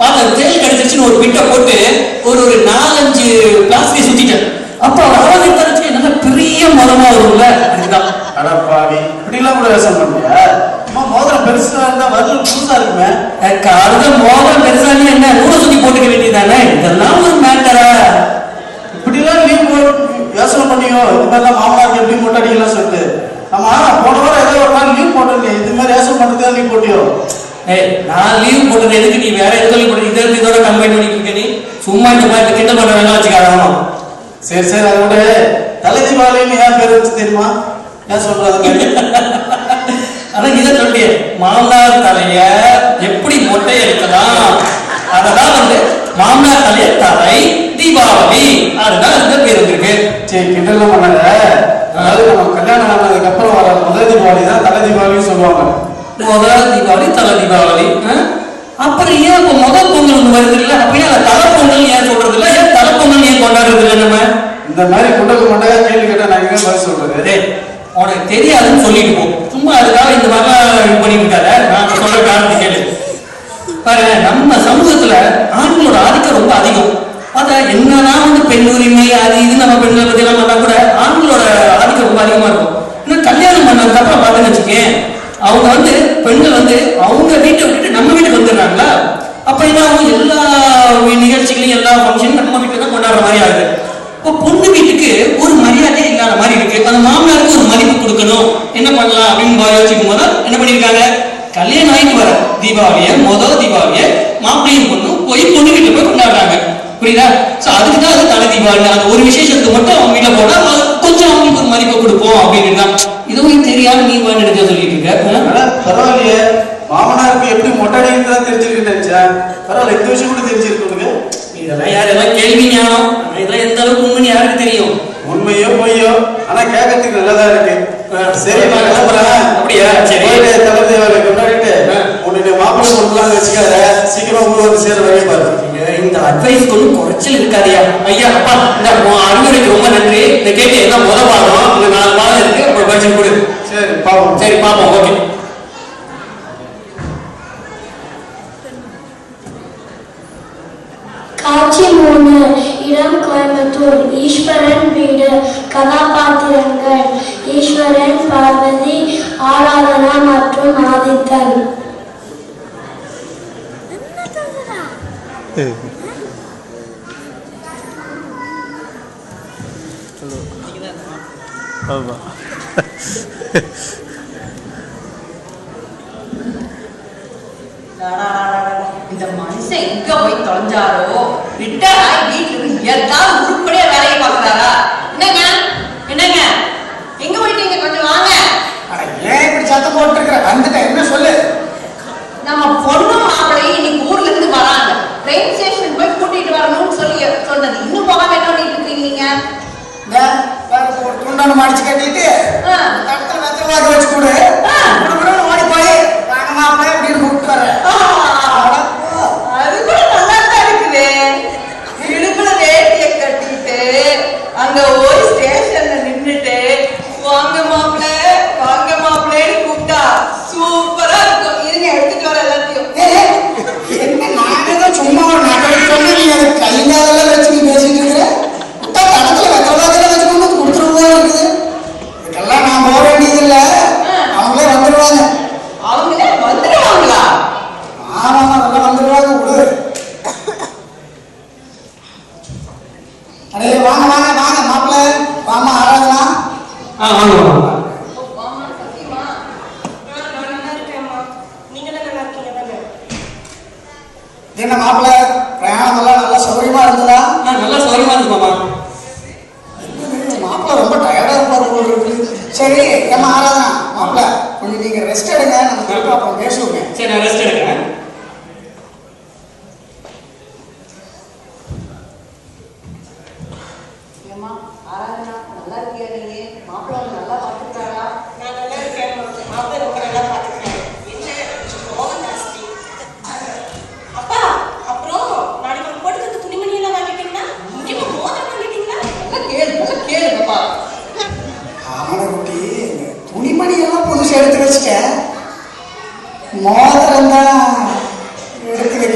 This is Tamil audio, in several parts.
பார்த்தா தேல் கடிச்சிருச்சுன்னு ஒரு பிட்டை போட்டு ஒரு ஒரு நாலஞ்சு பிளாஸ்டிக் சுத்திட்டேன். அப்ப அழகாக இருந்தாச்சு நல்ல பெரிய மரமா வரும்ல. அதுதான் அடப்பாவி இப்படிலாம் கூட வேஷம் பண்ணியா மோதிரம் பெருசா இருந்தா வரல புதுசா இருக்குமே. கருத மோதிரம் பெருசானே என்ன? நூலை சுத்தி போட்டுக்க வேண்டியதானே இதெல்லாம் ஒரு மேட்டரா இப்படிலாம் லீவ் யோசனை பண்ணியோ? இது மாதிரிலாம் மாமனாருக்கு எப்படி மூட்டை அடிக்கலாம் சொல்லிட்டு. ஆமா போன வாரம் ஏதோ ஒரு நாள் லீவ் போட்டு இது மாதிரி யோசனை பண்ணுறதுக்கு லீவ் போட்டியோ? நான் லீவ் போட்டது எதுக்கு நீ வேற போட்டு இதை இதோட கம்பைன் பண்ணிட்டு நீ? சும்மா இந்த மாதிரி கிட்ட பண்ண வேணாம் வச்சுக்காதாமா சரி சரி அதை விட தலை தீபாவளின்னு ஏன் பேர் வச்சு தெரியுமா? ஏன் சொல்றாங்க அதான் இதை சொல்லியே மாமனார் தலைய எப்படி மொட்டை எடுக்கலாம் அததான் வந்து மாமனார் தலைய தலை தீபாவளி அதுதான் இந்த பேர் இருக்கு சரி கிண்டல்லாம் பண்ணாத. அதாவது நம்ம கல்யாணம் ஆனதுக்கு அப்புறம் வர முதல் தீபாவளி தான் தலை தீபாவளின்னு சொல்லுவாங்க. முதல் தீபாவளி தலை தீபாவளி? அப்புறம் ஏன் இப்ப முதல் பொங்கல் வருது இல்ல? அப்ப ஏன் தலை பொங்கல் ஏன் சொல்றது இல்ல? ஏன் தலை பொங்கல் ஏன் கொண்டாடுறது இல்ல நம்ம? இந்த மாதிரி குண்டக்கு மண்டையா கேள்வி கேட்டா நான் எங்க பதில் சொல்றது. உனக்கு தெரியாதுன்னு சொல்லிட்டு போ. சும்மா அதுக்காக இந்த மாதிரிலாம் இது இருக்காத நான் சொல்ற காரணத்தை கேளு. பாரு நம்ம சமூகத்துல ஆண்களோட ஆதிக்கம் ரொம்ப அதிகம். அத என்னதான் வந்து பெண் உரிமை அது இது நம்ம பெண்களை பத்தி எல்லாம் கூட ஆண்களோட ஆதிக்கம் ரொம்ப அதிகமா இருக்கும். இன்னும் கல்யாணம் பண்ணதுக்கு அப்புறம் பார்த்தேன்னு வச்சுக்கேன். அவங்க வந்து பெண்கள் வந்து அவங்க வீட்டை விட்டுட்டு நம்ம வீட்டுக்கு வந்துடுறாங்களா? அப்ப என்ன ஆகும்? எல்லா நிகழ்ச்சிகளையும் எல்லா ஃபங்க்ஷனும் நம்ம வீட்டுல தான் கொண்டாடுற மாதிரி ஆகுது. இப்போ பொண்ணு வீட்டுக்கு ஒரு மரியாதையே இல்லாத மாதிரி இருக்கு. அந்த மாமனாருக்கு ஒரு மதிப்பு கொடுக்கணும். என்ன பண்ணலாம் அப்படின்னு யோசிக்கும் போது என்ன பண்ணிருக்காங்க கல்யாணம் ஆகிட்டு வர தீபாவளிய மொதல் தீபாவளிய மாப்பிள்ளையும் பொண்ணும் போய் பொண்ணு வீட்டுல போய் கொண்டாடுறாங்க. புரியுதா? சோ அதுக்கு தான் அது தலை தீபாவளி. அந்த ஒரு விசேஷத்துக்கு மட்டும் அவங்க வீட்டுல போட்டா கொஞ்சம் அவங்களுக்கு ஒரு மதிப்பு கொடுப்போம் அப்படின்னு தான் இதுவும் தெரியாம நீ வேணும் எடுக்க சொல்லிட்டு இருக்க பரவாயில்லையே. மாமனாருக்கு எப்படி மொட்டை அடிக்கிறதா தெரிஞ்சிருக்குன்னு நினைச்சேன் பரவாயில்ல இந்த விஷயம் கூட தெரிஞ்சிருக்கு இதெல்லாம் யார் எல்லாம் கேள்வி ஞானம். இதெல்லாம் எந்த அளவுக்கு உண்மைன்னு யாருக்கு தெரியும்? உண்மையோ பொய்யோ? ஆனா கேட்கறதுக்கு நல்லதா இருக்கு. சரி நான் கிளம்புறேன். அப்படியா? சரி. தலை தேவையை கொண்டாடிட்டு. உன்னுடைய மாப்பிள்ளை கொடுக்கலாம் வச்சுக்காத. சீக்கிரம் ஊர் வந்து சேர வழி பாரு. இங்க இந்த அட்வைஸ் ஒன்றும் குறைச்சல் இருக்காதியா? ஐயா அப்பா இந்த அறிவுரைக்கு ரொம்ப நன்றி இந்த கேட்டு என்ன முத பாடம் இந்த நாலு பாடம் இருக்கு ஒரு பட்ஜெட் கொடு சரி பாப்போம் சரி பாப்போம் ஓகே காட்சி மூணு இடம் கோயம்புத்தூர் ஈஸ்வரன் வீடு கதாபாத்திரங்கள் ஈஸ்வரன் பார்வதி ஆராதனா மற்றும் ஆதித்தன் ஆமா இந்த மனுஷன் எங்க போய் தொலைஞ்சாரோ ரிட்டர்ன் ஆகி வீட்டுல இருந்து ஏதாவது உருப்படியா வேலையை பாக்குறாரா என்னங்க? என்னங்க? எங்க போயிட்டீங்க? கொஞ்சம் வாங்க. ஏன் இப்படி சத்தம் போட்டுருக்கிற? வந்துட்டேன் என்ன சொல்லு? நம்ம பொண்ணு மாப்பிள்ளையும் இன்னைக்கு ஊர்ல இருந்து வராங்க. ட்ரெயின் ஸ்டேஷன் போய் கூட்டிட்டு வரணும்னு சொல்லி சொன்னது. இன்னும் போகாம என்ன பண்ணிட்டு இருக்கீங்க நீங்க? துண்டான அடிச்சு கட்டிட்டு வச்சு கொடு ஆ. குடுக்குறோன்னு ஓடி போய் வாங்க மாப்பிள்ளை அப்படின்னு கூப்பிட்டு வரேன் அது கூட நல்லா தான் இருக்குது இடுப்புல வேட்டிய கட்டிட்டு அங்க ஒரு ஸ்டேஷன்ல நின்னுட்டு வாங்க மாப்பிள்ள வாங்க மாப்பிள்ளைன்னு கூப்பிட்டா சூப்பரா இருக்கும் இருங்க எடுத்துட்டு வர எல்லாத்தையும் என்ன நான் ஏதோ சும்மா ஒரு நகரம் சொன்ன நீ அதை கைங்காலெல்லாம் வச்சு நீ பேசிட்டு இருக்கிற விட்டா தடத்துல வெத்தலாக வச்சு கொண்டு வந்து கொடுத்துருவோம் இருக்குது இதுக்கெல்லாம் நான் போக வேண்டியதில்லை அவங்களே வந்துடுவாங்க அவங்களே வந்துடுவாங்களா ஆமாம் அதெல்லாம் வந்துடுவாங்க விடு அடே வாங்க வாங்க வாங்க மாப்பிள்ளை வாமா ஆராதனா ஆ வாங்க என்ன மாப்பிள்ளை பிரயாணம் எல்லாம் நல்லா சௌகரியமா இருந்ததா ஆ, நல்லா சௌரியமா இருக்கு மாமா மாப்பிள்ளை ரொம்ப டயர்டா இருப்பாரு போல இருக்கு சரி ஏமா ஆராதனா மாப்பிள்ளை கொஞ்சம் நீங்க ரெஸ்ட் எடுங்க நம்ம திரும்ப அப்புறம் பேசுவோங்க சரி நான் ரெஸ்ட் எடுக்கிறேன் ஏம்மா ஆராதனா நல்லா இருக்கியா நீ மாப்பிள்ளை உன்னை நல்லா பாத்துக்கிறாரா நான் நல்லா இருக்கேன் மாப்பிள்ளை ரொம்ப நல்லா பார்த்துக்கிறேன் என்ன கொஞ்சம் கோபம் ஜாஸ்தி அப்பா அப்புறம் நாளைக்கு ஒரு போட்டுக்கிறது துணிமணி எல்லாம் வாங்கிட்டீங்கன்னா முக்கியமா மோதிரம் வாங்கிட்டீங்களா நல்லா கேளு நல்லா கேளு பாப்பா ஆமாட குட்டி துணிமணி எல்லாம் புதுசு எடுத்து வச்சுட்டேன் மோதிரம் தான்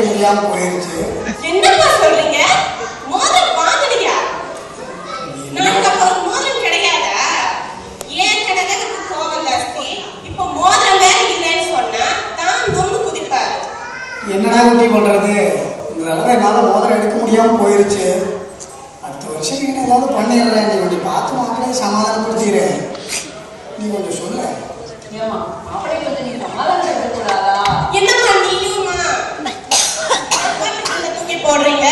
முடியாம போயிருச்சு என்னப்பா சொல்றீங்க மோதிரம் வாங்கலையா நாளைக்கு அப்ப ஒரு மோதிரம் கிடையாதா ஏன் கிடைக்கிறதுக்கு கோவம் ஜாஸ்தி இப்போ மோதிரம் வேற இல்லைன்னு சொன்னா தான் தொண்டு குதிப்பாரு என்னடா குட்டி பண்றது இந்த தடவை என்னால மோதிரம் எடுக்க முடியாம போயிருச்சு அடுத்த வருஷம் நீங்க ஏதாவது பண்ணிடுறேன் நீ கொஞ்சம் பார்த்து மாப்பிள்ளைய சமாதானப்படுத்திக்கிறேன். நீ கொஞ்சம் சொல்ல. ஏமா அப்படியே கொஞ்சம் நீ என்னம்மா நீயுமா தூக்கி போடுறீங்க.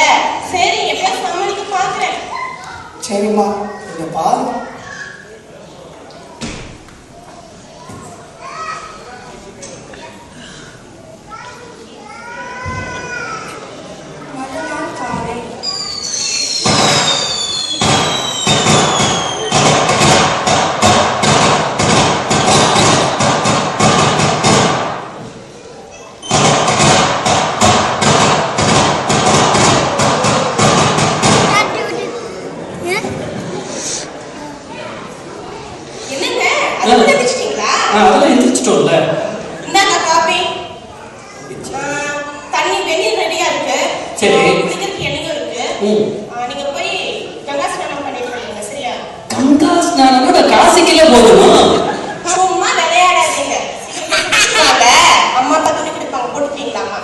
சரி எப்ப சமாளிக்க பாக்குறேன் சரிம்மா கொஞ்சம் பாரு மறுநாள் காலை என்னங்க அது தெரிஞ்சிட்டீங்களா ஆ, அதெல்லாம் எந்திரிச்சிட்டோம்ல இந்தாங்க காபி ஆ, தண்ணி வெந்நீர் ரெடியா இருக்கு சரி. குடிக்கிறதுக்கு எண்ணெயும் இருக்கு ம். ஆ, நீங்க போய் கங்கா ஸ்நானம் பண்ணிட்டு வரீங்க சரியா கங்கா ஸ்நானம் கூட காசிக்கல போதுமா சும்மா விளையாடாதீங்க வாங்க, அம்மா அப்பா துணி கொடுப்பாங்க போட்டுப்பீங்களாமா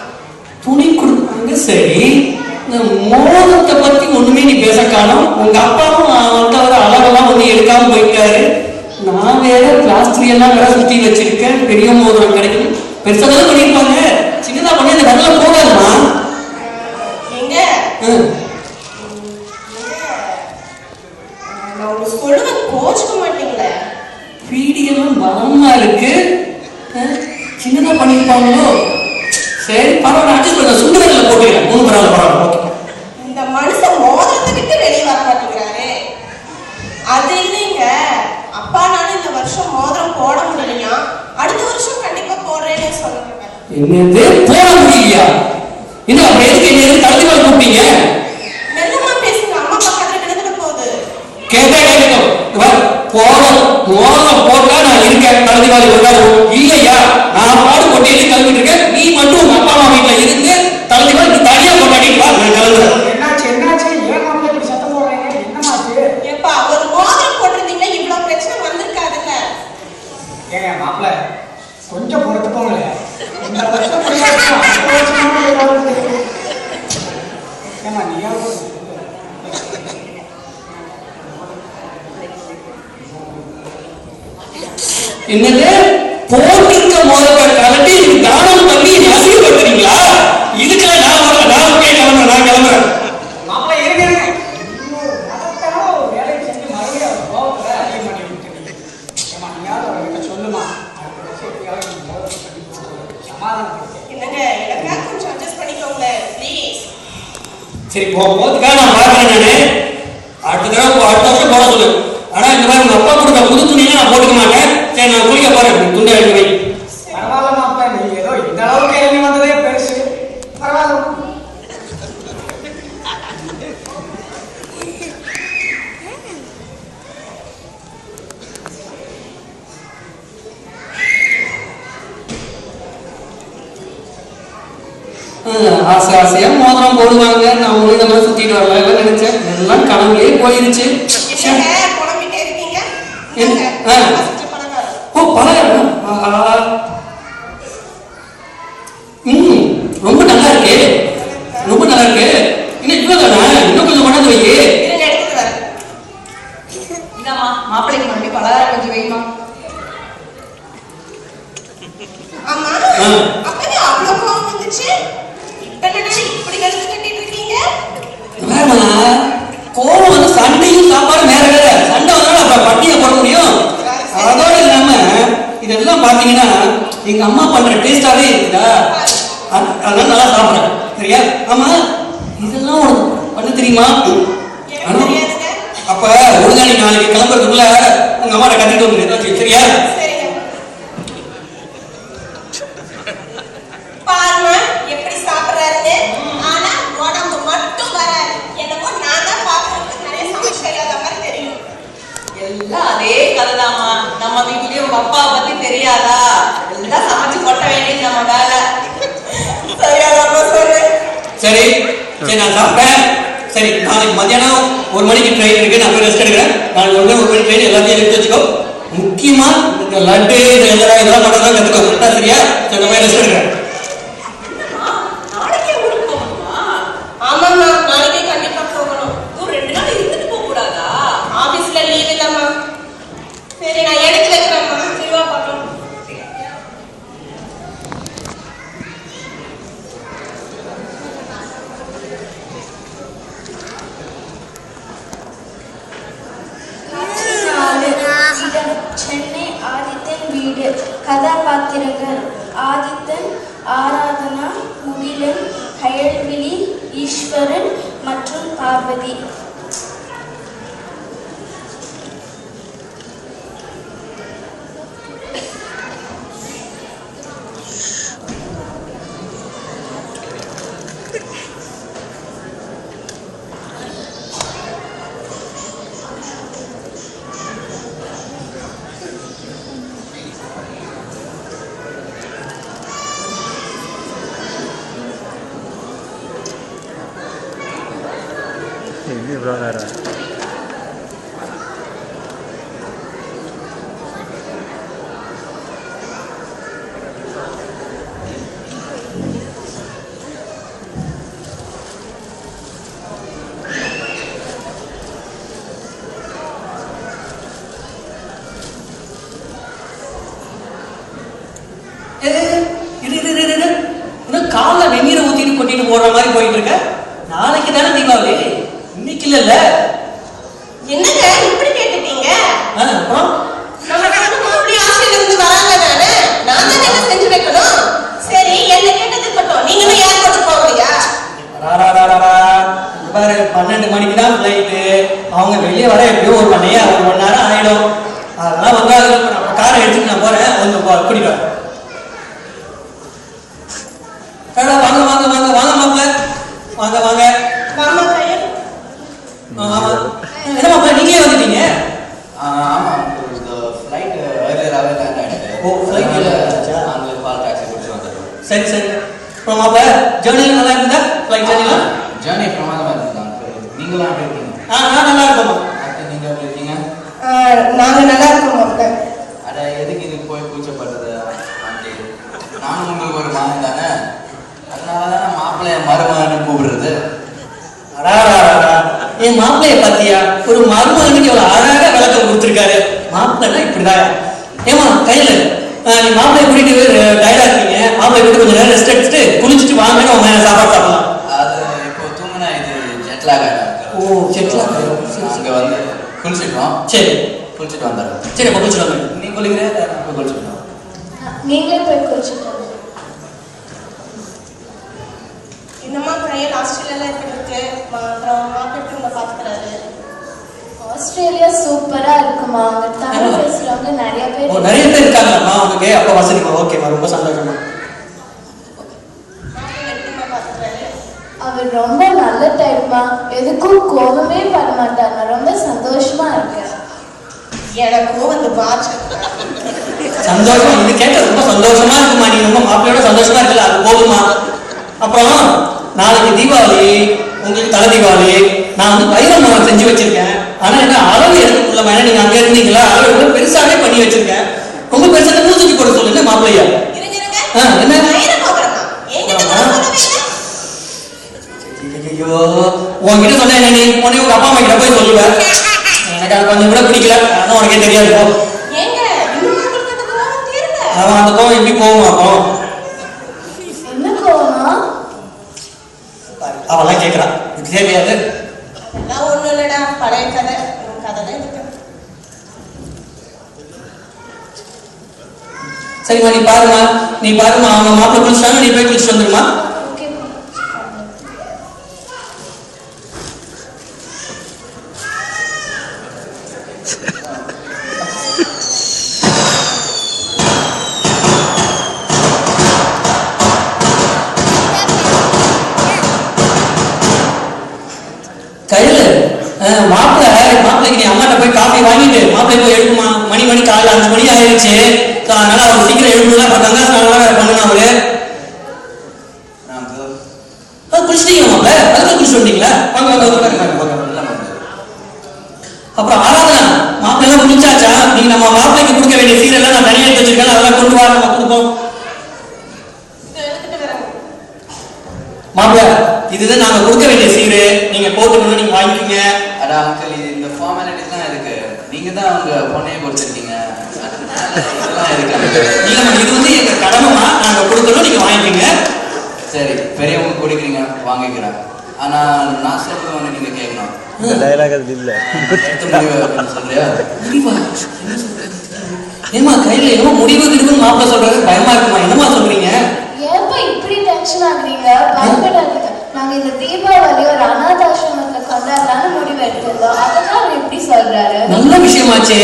துணி கொடுப்பாங்க. சரி இந்த மோதத்தை பத்தி ஒண்ணுமே நீ பேச காணோம். உங்க அப்பாவும் வந்து அவர் அளவெல்லாம் ஒண்ணு எடுக்காம போயிட்டாரு. நான் வேற பிளாஸ்டிக் எல்லாம் வேற சுத்தி வச்சிருக்கேன். பெரிய மோதிரம் கிடைக்கும். பெருசா தான் பண்ணிருப்பாங்க. சின்னதா பண்ணி அந்த வெள்ளம் போகாதுமா? பீடியெல்லாம் பலமா இருக்கு. சின்னதா பண்ணிருப்பாங்களோ? சரி பரவாயில்ல அட்ஜஸ்ட் பண்ண சுண்டரில் போட்டுக்கிறேன். ஒன்றும் பரவாயில்ல பரவாயில்ல ஓகே இந்த மனுஷன் மோதிரத்தை விட்டு வெளியே வர மாட்டேங்கிறாரு. அது இல்லைங்க. அப்பானால இந்த வருஷம் மோதிரம் போட முடியலையா? அடுத்த வருஷம் கண்டிப்பா போடுறேன்னு சொல்றாங்க என்னது? போட முடியலையா? இன்னும் அப்படி எதுக்கு என்ன கழுத்து மேல கூப்பிட்டீங்க? மெல்லமா பேசுங்க. அம்மா பக்கத்துல விழுந்துட போகுது. கேட்டா இவர் போதும் மோதிரம் போட்டா நான் இருக்கேன் கழுதி வாரி கொண்டாடுவோம் இல்லையா? நான் பாடு கொட்டி எது கிளம்பிட்டு இருக்கேன். நீ மட்டும் உங்க அப்பா அம்மா வீட்டுல இருந்து தகுதி வாரி நீ தனியா கொண்டாடிட்டு வா. நான் என்னாச்சு என்னாச்சு? ஏன் மாப்பிள்ளை இப்படி சத்தம் போடுறீங்க என்னமாச்சு ஏப்பா ஒரு மோதிரம் போட்டிருந்தீங்கன்னா இவ்வளவு பிரச்சனை வந்திருக்காதுல்ல ஏங்க மாப்பிள்ள கொஞ்சம் பொறுத்துக்கோங்களேன் இந்த வருஷம் முடியாது, அடுத்த வருஷமா ஏதாவது ஏம்மா நீயா என்னது? போட்டிருக்க மோதிரத்தை கலட்டி தானம் பண்ணி அசிங்கப்படுத்துறீங்களா? இதுக்கெல்லாம் நான் வரல. நான் ஓகே கிளம்புறேன் நான் கிளம்புறேன். சரி போ போதுக்காக நான் பார்க்கறேன் நானு. அடுத்த தடவை அடுத்த வருஷம் போட சொல்லு. ஆனா இந்த மாதிரி உங்க அப்பா கொடுத்த புது துணியெல்லாம் நான் போட்டுக்க மாட்டேன். சரி நான் குளிக்க போறேன். துண்டை எடுத்து வை. பரவாயில்ல மாப்பிள்ளை, நீங்க ஏதோ இந்த அளவுக்கு எழுதி வந்ததே பெருசு. பரவாயில்ல. ஆஹ், ஆசை ஆசையா மோதிரம் போடுவாங்க. நான் ஒண்ணு இதெல்லாம் சுத்திட்டு வரல எல்லாம் நினைச்சேன். எல்லாம் கனவுலயே போயிருச்சு. ஆ. ஃபர்ஸ்ட் பணக்காரர் ஓ பழம் ஆஹா ம் ரொம்ப நல்லா இருக்கு ரொம்ப நல்லா இருக்கு இன்னும் இவ்வளவு தானே இன்னும் கொஞ்சம் கொண்டாந்து வை இருங்க எடுத்துட்டு வரேன் இந்தாம்மா மாப்பிள்ளைக்கு மறுபடியும் பலகாரம் கொஞ்சம் வைமா ஆமா ஆ. அப்பவே அவ்வளவு கோவம் வந்துச்சு இப்ப என்னடா இப்படி கழுத்து கட்டிட்டு இருக்கீங்க வேணா கோவம் வந்து சண்டையும் சாப்பாடு வேற வேற சண்டை வந்தாலும் அப்புறம் பட்டியை போட முடியும் அதோட இல்லாம இதெல்லாம் பாத்தீங்கன்னா எங்க அம்மா பண்ற டேஸ்டாவே இருக்குதா? அது- அதெல்லாம் நல்லா சாப்பிடுறேன். சரியா? ஆமா இதெல்லாம் உனக்கு பண்ண தெரியுமா? அப்ப ஒழுங்கா நீ நாளைக்கு கிளம்புறதுக்குள்ள உங்க அம்மா கட்டிட்டு வந்து ஏதாச்சும் சரியா? எல்லாம் அதே கதைதாம்மா. நம்ம வீட்லயும் உங்க அப்பா பத்தி தெரியாதா? எல்லாம் சரி சரி நான் சாப்பிட்டேன். சரி நாளைக்கு மத்தியானம் ஒரு மணிக்கு ட்ரெயின் இருக்கு. நான் போய் ரெஸ்ட் எடுக்கிறேன். நாளைக்கு ஒரு ஒரு மணி ட்ரெயின் எல்லாத்தையும் எடுத்து வச்சுக்கோ. முக்கியமா இந்த லட்டு இந்த இதெல்லாம் இதெல்லாம் மட்டும் கத்துக்கோ. கரெக்டா சரியா? சரி நான் போய் ரெஸ்ட் எடுக்கிறேன் என்னம்மா, நாளைக்கே ஊருக்கு போகணுமா? ஆமாம்மா, நாளைக்கே கண்டிப்பா போகணும். ஒரு ரெண்டு நாள் இருந்துட்டு போக கூடாதா? ஆபீஸ்ல leave இல்லம்மா. சரி, நான் எடுத்து வைக்கிறேம்மா. சரி, வா பார்க்கலாம். நாலு இடம் சென்னை ஆதித்தன் வீடு கதாபாத்திரங்கள் ஆதித்தன் ஆராதனா முகிலன் கயல்விழி ஈஸ்வரன் மற்றும் பார்வதி. என்ன இவ்வளோ நேரம் ஏ, இரு இரு இரு இரு இன்னும் காலைல வெந்நீரை ஊத்திட்டு கொட்டிட்டு போடுற மாதிரி போயிட்டு இருக்க நாளைக்கு தானே தீபாவளி இன்னைக்கு இல்லைல்ல என்னங்க இப்படி கேட்டுட்டீங்க? அப்புறம்? நம்ம கணக்கு மறுபடியும் ஆசையில இருந்து வராங்க நானு நான் தான் என்ன செஞ்சு வைக்கணும்? சரி என்ன கேட்டது இருக்கட்டும் நீங்களும் யார் கொண்டு போகலையா பாரு பன்னெண்டு மணிக்கு தான் ஃப்ளைட்டு அவங்க வெளியே வர எப்படியும் ஒரு மணி நேரம் ஒரு மணி நேரம் ஆயிடும். அதெல்லாம் வந்து காரை எடுத்துட்டு நான் போறேன் வந்து கூட்டிட்டு வரேன் ஏடா, வாங்க வாங்க வாங்க வாங்க மாப்பிள்ள வாங்க வாங்க வாமா கையல் ஆ, ஆமா என்ன மாப்பிள்ள நீங்களே வந்துட்டீங்க ஆமாம் இந்த ஃப்ளைட் ஆகிடுது ஓ, ஆயிடுச்சா? நாங்களே கால் டாக்ஸி பிடிச்சி வந்துடுறோம் சரி சரி. அப்புறம் மாப்பிள்ள ஜேர்னிலாம் நல்லா இருந்தா ஃப்ளைட் ஜேர்னிலாம் ஜேர்னி பிரமாதமாக நீங்களும் அப்படி இருக்கீங்க? ஆ நான் நல்லா இருக்கேம்மா அடுத்து நீங்கள் எப்படி இருக்கீங்க? நாங்க நல்லா இருக்கோம் அட எதுக்கு இதுக்கு போய் கூச்சப்படுறது? நானும் உங்களுக்கு ஒரு மகன் தானே. அதனால தானே மாப்பிள்ளைய மருமகன்னு கூப்பிடுறது. என் மாப்பிள்ளைய பாத்தியா ஒரு மருமகனுக்கு எவ்வளவு அழகா விளக்கம் கொடுத்துருக்காரு. மாப்பிள்ளைனா இப்படிதான். ஏமா கையில. நீ மாப்பிள்ளைய கூட்டிட்டு டயர்டா இருக்கீங்க. மாப்பிள்ளை கூட்டி கொஞ்சம் நேரம் ரெஸ்ட் எடுத்துட்டு குளிச்சுட்டு வாங்க மேல சாப்பாடு சாப்பிடலாம். அது இப்போ தூங்கினா இது ஜெட்லாக ஓ, lag. அங்கே வந்து குளிச்சிட்டோம். சரி. குளிச்சுட்டு வந்துடுறோம். சரி அப்ப குளிச்சுட்டு வாங்க நீ குளிக்கிற நான் போய் குளிச்சுட்டோம் நீங்களே போய் குளிச்சுட்டு என்னம்மா கையல் ஆஸ்திரேலியால எப்படி இருக்கு? மா- அப்புறம் மாப்பிள்ளை உங்களை பாத்துக்கிறாரு ஆஸ்திரேலியா சூப்பரா இருக்குமா? அங்க தமிழ் பேசுறவங்க நிறைய ஓ பேர் நிறைய பேர் இருக்காங்கம்மா உனக்கு அப்ப வசதிமா ஓகேம்மா ரொம்ப சந்தோஷமா. அவர் ரொம்ப நல்ல டைப்மா எதுக்கும் கோபமே பட மாட்டாங்க ரொம்ப சந்தோஷமா இருக்கேன். எனக்கும் வந்து பாச்சு சந்தோஷமா இது கேட்ட ரொம்ப சந்தோஷமா இருக்குமா? நீ ரொம்ப மாப்பிள்ளையோட சந்தோஷமா இருக்கல அது போதுமா? அப்புறம் நாளைக்கு தீபாவளி உங்களுக்கு தலை தீபாவளி நான் வந்து மரம் செஞ்சு வச்சிருக்கேன். ஆனா என்ன அளவு எடுத்துக்குள்ள வேணா நீங்க அங்க இருந்தீங்களா? அளவு எடுத்து பெருசாவே பண்ணி வச்சிருக்கேன். ரொம்ப பெருசா பூஜைக்கு போட சொல்லுங்க மாப்பிள்ளையா? ஐயோ உன்கிட்ட சொன்ன என்ன நீ? உடனே உங்க அப்பா அம்மா கிட்ட போய் சொல்லுவேன். எனக்கு அது கொஞ்சம் கூட பிடிக்கல. அதான் உனக்கே தெரியாது அவன் அந்த கோவம் எப்படி போகும் அப்போ அவெல்லாம் கேட்கறான் இது தெரியாது அதெல்லாம் ஒண்ணும் இல்லடா பழைய கதை உன் கதைலாம் இருக்கு சரிம்மா நீ பாருமா நீ பாருமா அவங்க மாப்பிள்ள குளிச்சாங்க நீ போய் குளிச்சுட்டு வந்துருமா? கையில மாப்பிள்ளை மாப்பிள்ளைக்கு நீ அம்மாட்ட போய் காஃபி வாங்கிட்டு மாப்பிள்ளை போய் எடுக்குமா? மணி மணி காலையில் அஞ்சு மணி ஆயிடுச்சு ஸோ அதனால அவர் சீக்கிரம் எழுப்பலாம் பார்த்தாங்க அதனால பண்ணணும் அவரு. குளிச்சிட்டீங்க மாப்ள அதுக்கு குளிச்சு வந்தீங்களா அப்புறம் ஆராதனா மாப்பிள்ளை எல்லாம் முடிச்சாச்சா? நீங்க நம்ம மாப்பிள்ளைக்கு கொடுக்க வேண்டிய சீரெல்லாம் நான் தனியாக எடுத்து வச்சிருக்கேன். அதெல்லாம் கொண்டு வா நம்ம கொடுப்போம். மாப்பிள்ள மாப்பிள்ளை இதுதான் நாங்க கொடுக்க வேண்டிய சீரு. நீங்க போட்டுக்கணும் நீங்க வாங்கிக்கோங்க. அதான் அங்கிள் நீங்க தான் அவங்க பொண்ணையை கொடுத்துருக்கீங்க. அதனால இதெல்லாம் இது வந்து எங்க கடமைமா நாங்க கொடுக்கணும் நீங்க வாங்கிக்கோங்க. சரி பெரியவங்க குடிக்கிறீங்க வாங்கிக்கிறேன் ஆனா நான் சொல்றது வந்து நீங்க கேட்கணும் டயலாக் அது இல்ல. சொல்றியா ஏமா கையில ஏமா முடிவு கிடுவு மாப்பிள்ளை சொல்றது பயமா இருக்குமா? என்னமா சொல்றீங்க? ஏப்பா இப்படி டென்ஷன் ஆகுறீங்க? பயப்படாதீங்க. நாங்க இந்த தீபாவளி ஒரு அனாதாசிரமத்துல கொண்டாடலாம்னு முடிவு எடுத்திருந்தோம். அதெல்லாம் அவர் எப்படி சொல்றாரு. நல்ல விஷயமாச்சே.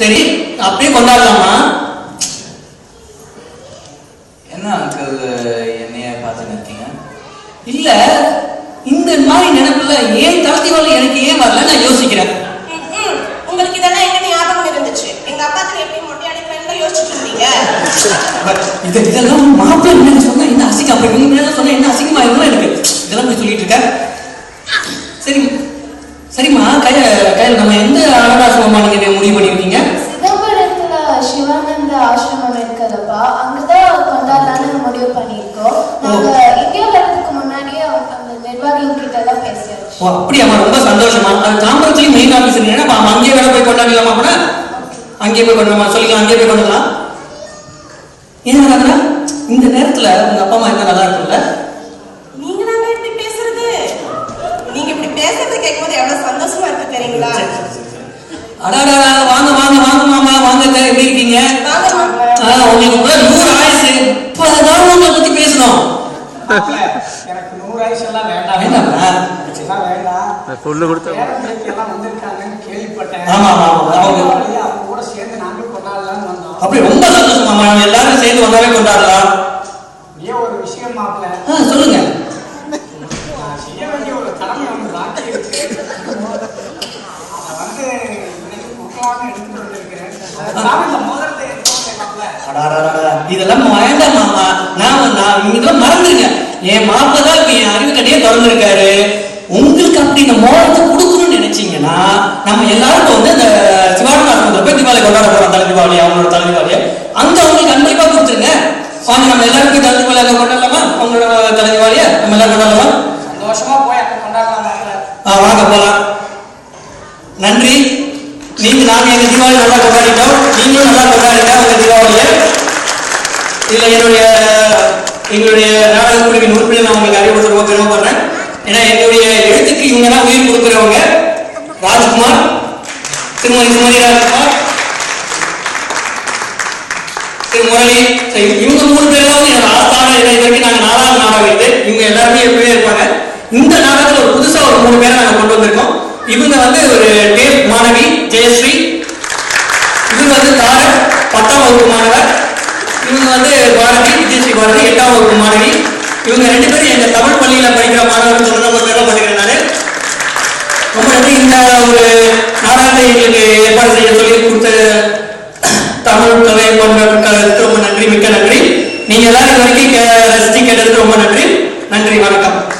சரி அப்படியே கொண்டாடலாமா? என்ன அங்கிள் என்னைய பார்த்து நிற்கீங்க இல்ல இந்த மாதிரி நினைப்புல ஏன் தளர்த்திவாளி எனக்கு ஏன் வரல? நான் யோசிக்கிறேன். உங்களுக்கு இதெல்லாம் எங்க ஞாபகம் இருந்துச்சு? எங்க அப்பாக்கு எப்படி மொட்டை அடிக்கிறேன்னு யோசிச்சுட்டு இருந்தீங்க? இது இதெல்லாம் மாப்பிள்ளை சொன்னா என்ன அசிங்கம் அப்படி சொன்னா என்ன அசிங்கமா இருந்தா எனக்கு இதெல்லாம் போய் சொல்லிட்டு இருக்க? சரி சரிம்மா கைய கையில நம்ம எந்த அனாதாசிரமமா நீங்க முடிவு பண்ணிருக்கீங்க? சிதம்பரத்துல சிவானந்த ஆசிரமம் இருக்குதுப்பா அங்கதான் கொண்டாடலாம்னு முடிவு பண்ணியிருக்கோம். நாங்க இந்தியா வரதுக்கு முன்னாடியே அந்த நிர்வாகிகள் கிட்ட எல்லாம் பேசியாச்சு. ஓ அப்படியாம்மா ரொம்ப சந்தோஷமா. தாம்பரத்துலயும் மெயின் இருக்கீங்கன்னா நம்ம அங்கேயே வேலை போய் கொண்டாடலாமா கூட? அங்கேயே போய் கொண்டாடலாம் சொல்லிக்கலாம் அங்கேயே போய் கொண்டாடலாம் ஏன் இந்த நேரத்துல உங்க அப்பா அம்மா இருந்தா நல்லா இருக்கும்ல நீங்க தாங்க இப்படி பேசுறது நீங்க இப்படி பேசுறது கேட்கும்போது எவ்வளவு சந்தோஷமா இருக்கு தெரியுங்களா? அடாடா வாங்க வாங்க வாங்க மாமா வாங்க அத்தை, எப்படி இருக்கீங்க? உங்களுக்கு கூட நூறு ஆயுசு. இப்பதான் உங்களை பத்தி பேசணும். எனக்கு நூறு ஆயுசு எல்லாம் வேண்டாம். வேண்டாமா? கொடுத்த அப்படி ரொம்ப சந்தோஷம் மாமா. எல்லாரும் சேர்ந்து ஒன்றாவே கொண்டாடலாம் ஏன் ஒரு விஷயம் மாப்பிள்ள ஆ, சொல்லுங்க நான் செய்ய வேண்டிய ஒரு கடமை ஒன்று பாக்கி இருக்கு அதை வந்து இன்னைக்கு கொடுக்கலாம்னு எடுத்துட்டு வந்திருக்கிறேன் அதான் இந்த மோதிரத்தை எடுத்து வந்தேன் மாப்பிள்ள அடாடாடாடா, இதெல்லாம் வேண்டாம் மாமா. நான் நான் நீங்க இதெல்லாம் மறந்துருங்க. என் மாப்பிள்ளை தான் இப்ப என் அறிவு கடையே திறந்திருக்காரு. உங்களுக்கு அப்படி இந்த மோகத்தை கொடுக்கணும்னு நினைச்சீங்கன்னா நம்ம எல்லாருக்கும் வந்து இந்த சிவானந்த ஆசிரமத்தில் போய் தீபாவளி கொண்டாட போறோம். தலை தீபாவளி அவங்களோட தலை தீபாவளி. அங்க அவங்களுக்கு அன்பளிப்பா கொடுத்துருங்க. வாங்க நம்ம எல்லாரும் போய் தலை தீபாவளி அங்க கொண்டாடலாமா? அவங்களோட தலை தீபாவளியை நம்ம எல்லாரும் கொண்டாடலாமா? சந்தோஷமா போய் அங்க கொண்டாடலாம் வாங்க போலாம். நன்றி. நீங்க நாங்க எங்க தீபாவளி நல்லா கொண்டாடிட்டோம். நீங்களும் நல்லா கொண்டாடுங்க உங்க தீபாவளியை இதுல என்னுடைய எங்களுடைய நாடக குழுவின் நான் உங்களுக்கு அறிவுறுத்த ரொம்ப பெருமைப்படுறேன் ஏன்னா என்னுடைய எழுத்துக்கு இவங்க தான் உயிர் கொடுக்குறவங்க. ராஜ்குமார் திருமதி சுமதி ராஜ்குமார் திரு முரளி. இவங்க மூணு பேர் தான் ஆஸ்தான வரைக்கும் நாலாவது நாடகம் இது இவங்க எல்லாருமே எப்பவே இருப்பாங்க. இந்த நாடகத்தில் ஒரு புதுசா ஒரு மூணு பேரை நாங்கள் கொண்டு வந்திருக்கோம். இவங்க வந்து ஒரு டேப் மாணவி ஜெயஸ்ரீ. இவங்க வந்து தாரக் பத்தாம் வகுப்பு மாணவர். இவங்க வந்து பாரதி விஜயஸ்ரீ பாரதி எட்டாம் வகுப்பு மாணவி. இவங்க ரெண்டு பேரும் எங்க தமிழ் பள்ளியில படிக்கிற மாணவர்கள் சொல்லி ரொம்ப நானு ரொம்ப நன்றி. இந்த ஒரு நாடகத்தை எங்களுக்கு ஏற்பாடு செய்ய சொல்லி கொடுத்த தமிழ் கலை போன்றவர்களுக்கு ரொம்ப நன்றி. மிக்க நன்றி. நீங்க எல்லாரும் இது வரைக்கும் கே- கேட்டதுக்கு ரொம்ப நன்றி. நன்றி வணக்கம்.